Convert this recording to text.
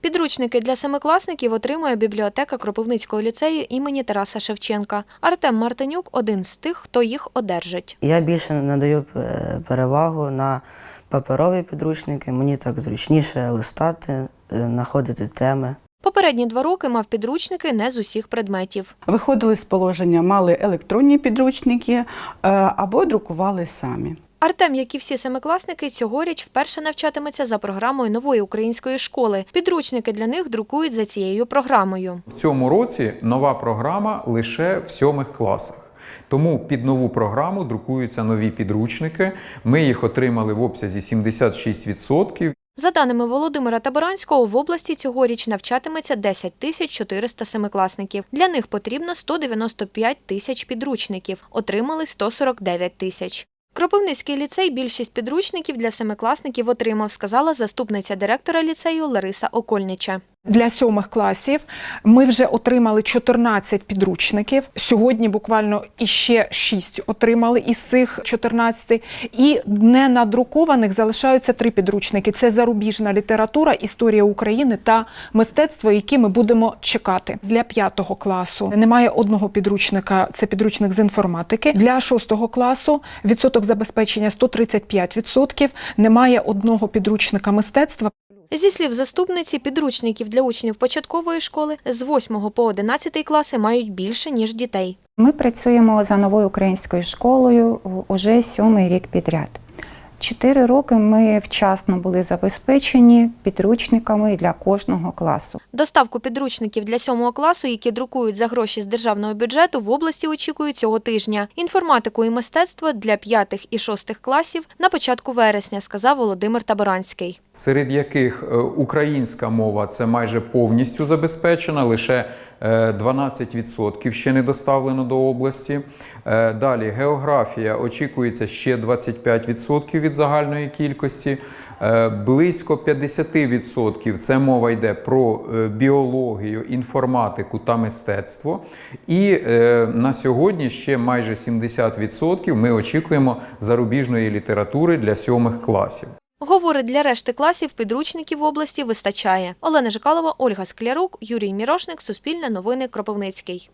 Підручники для семикласників отримує бібліотека Кропивницького ліцею імені Тараса Шевченка. Артем Мартинюк один з тих, хто їх одержить. Я більше надаю е, перевагу на паперові підручники. Мені так зручніше листати, е, знаходити теми. Попередні два роки мав підручники не з усіх предметів. Виходили з положення, мали електронні підручники е, або друкували самі. Артем, як і всі семикласники, цьогоріч вперше навчатиметься за програмою нової української школи. Підручники для них друкують за цією програмою. В цьому році нова програма лише в сьомих класах. Тому під нову програму друкуються нові підручники. Ми їх отримали в обсязі 76%. За даними Володимира Таборанського, в області цьогоріч навчатиметься 10 тисяч 400 семикласників. Для них потрібно 195 тисяч підручників. Отримали 149 тисяч. Кропивницький ліцей більшість підручників для семикласників отримав, сказала заступниця директора ліцею Лариса Окольнича. Для сьомих класів ми вже отримали 14 підручників. Сьогодні буквально іще 6 отримали із цих 14. І не надрукованих залишаються три підручники: це зарубіжна література, історія України та мистецтво, які ми будемо чекати. Для п'ятого класу немає одного підручника. Це підручник з інформатики. Для шостого класу відсоток забезпечення 135%. Немає одного підручника мистецтва. Зі слів заступниці, підручників для учнів початкової школи з 8 по 11 класи мають більше, ніж дітей. Ми працюємо за новою українською школою уже сьомий рік підряд. Чотири роки ми вчасно були забезпечені підручниками для кожного класу. Доставку підручників для сьомого класу, які друкують за гроші з державного бюджету, в області очікують цього тижня. Інформатику і мистецтво для п'ятих і шостих класів на початку вересня, сказав Володимир Таборанський. Серед яких е, українська мова це майже повністю забезпечена, лише е, 12% ще не доставлено до області. Е, Далі географія очікується ще 25% від загальної кількості. Е, Близько 50% це мова йде про е, біологію, інформатику та мистецтво. І е, на сьогодні ще майже 70% ми очікуємо зарубіжної літератури для сьомих класів. Говорить, для решти класів підручників області вистачає. Олена Жикалова, Ольга Склярук, Юрій Мірошник, Суспільне новини, Кропивницький.